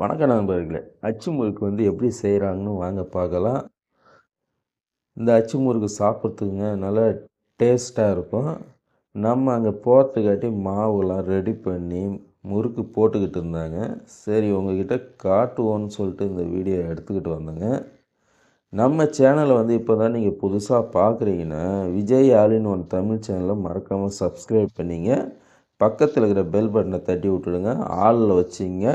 வணக்கம் நண்பர்களே. அச்சு முறுக்கு வந்து எப்படி செய்கிறாங்கன்னு வாங்க பார்க்கலாம். இந்த அச்சு முறுக்கு சாப்பிட்றதுக்குங்க நல்லா டேஸ்ட்டாக இருக்கும். நம்ம அங்கே போகிறதுக்காட்டி மாவுலாம் ரெடி பண்ணி முறுக்கு போட்டுக்கிட்டு இருந்தாங்க. சரி உங்ககிட்ட காட்டுவோன்னு சொல்லிட்டு இந்த வீடியோ எடுத்துக்கிட்டு வந்தேங்க. நம்ம சேனலை வந்து இப்போ தான் நீங்கள் புதுசாக பார்க்குறீங்கன்னா விஜய் ஆலின் ஒன் தமிழ் சேனலை மறக்காமல் சப்ஸ்கிரைப் பண்ணிங்க. பக்கத்தில் இருக்கிற பெல் பட்டனை தட்டி விட்டுடுங்க. ஆளில் வச்சிங்க.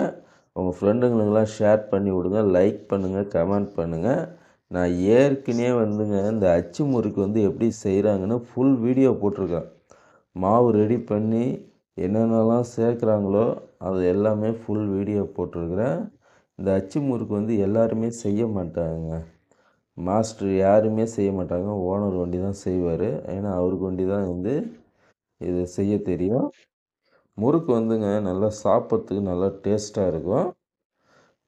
உங்கள் ஃப்ரெண்டுங்களுக்கெல்லாம் ஷேர் பண்ணி விடுங்க லைக் பண்ணுங்கள் கமெண்ட் பண்ணுங்கள் நான் ஏற்கனவே வந்துங்க இந்த அச்சு முறுக்கு வந்து எப்படி செய்கிறாங்கன்னு ஃபுல் வீடியோ போட்டிருக்கேன். மாவு ரெடி பண்ணி என்னென்னலாம் சேர்க்குறாங்களோ அது எல்லாமே ஃபுல் வீடியோ போட்டிருக்கிறேன். இந்த அச்சு முறுக்கு வந்து எல்லாருமே செய்ய மாட்டாங்க. மாஸ்டர் யாருமே செய்ய மாட்டாங்க ஓனர் வண்டி தான் செய்வார். ஏன்னா அவருக்கு வண்டி தான் வந்து இது செய்ய தெரியும். முறுக்கு வந்துங்க நல்லா சாப்பிட்றதுக்கு நல்லா டேஸ்ட்டாக இருக்கும்.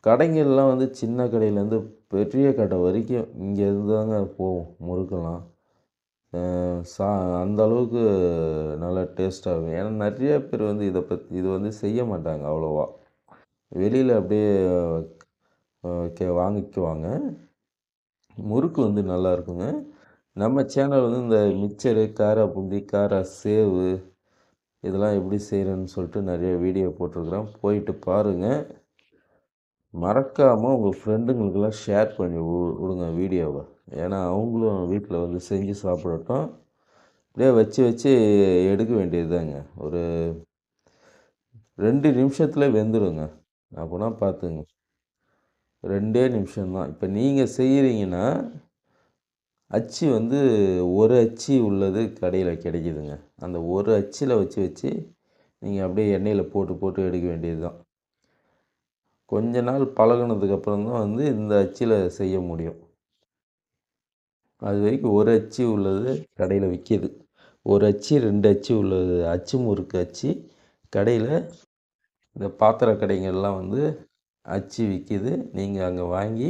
கடைங்கள்லாம் வந்து சின்ன கடையிலேருந்து பெரிய கடை வரைக்கும் இங்கே இருந்து தாங்க போகும் முறுக்கெல்லாம். சா அந்த அளவுக்கு நல்லா டேஸ்ட்டாக இருக்கும். ஏன்னா நிறைய பேர் வந்து இதை பற்றி இது வந்து செய்ய மாட்டாங்க அவ்வளோவா. வெளியில் அப்படியே கே வாங்கிக்குவாங்க. முறுக்கு வந்து நல்லா இருக்குங்க. நம்ம சேனல் வந்து இந்த மிக்சரு காரா பூந்தி காரா சேவு இதெல்லாம் எப்படி செய்கிறேன்னு சொல்லிட்டு நிறைய வீடியோ போட்டிருக்கிறேன். போயிட்டு பாருங்கள் மறக்காமல் உங்கள் ஃப்ரெண்டுங்களுக்கெல்லாம் ஷேர் பண்ணி விடுங்க வீடியோவை ஏன்னா அவங்களும் வீட்டில் வந்து செஞ்சு சாப்பிடட்டும். அப்படியே வச்சு வச்சு எடுக்க வேண்டியதுதாங்க. ஒரு ரெண்டு நிமிஷத்தில் வெந்துடுங்க அப்படின்னா பார்த்துங்க ரெண்டே நிமிஷம்தான். இப்போ நீங்கள் செய்கிறீங்கன்னா அச்சு வந்து ஒரு அச்சு உள்ளது கடையில் கிடைக்கிதுங்க. அந்த ஒரு அச்சில் வச்சு வச்சு நீங்கள் அப்படியே எண்ணெயில் போட்டு போட்டு எடுக்க வேண்டியது தான் கொஞ்ச நாள் பழகினதுக்கப்புறம் தான் வந்து இந்த அச்சில் செய்ய முடியும். அது வரைக்கும் ஒரு அச்சு உள்ளது கடையில் விற்கிது ஒரு அச்சு ரெண்டு அச்சு உள்ளது. அச்சு முறுக்கு அச்சு. கடையில் இந்த பாத்திர கடைங்கள்லாம் வந்து அச்சு விற்கிது நீங்கள் அங்கே வாங்கி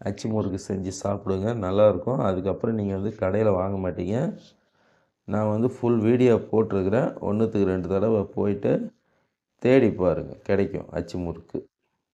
அச்சு முறுக்கு செஞ்சு சாப்பிடுங்க. நல்லாயிருக்கும். அதுக்கப்புறம் நீங்கள் வந்து கடையில் வாங்க மாட்டீங்க. நான் வந்து ஃபுல் வீடியோ போட்டிருக்கிறேன். ஒன்றுத்துக்கு ரெண்டு தடவை போயிட்டு தேடி பாருங்கள் கிடைக்கும் அச்சு முறுக்கு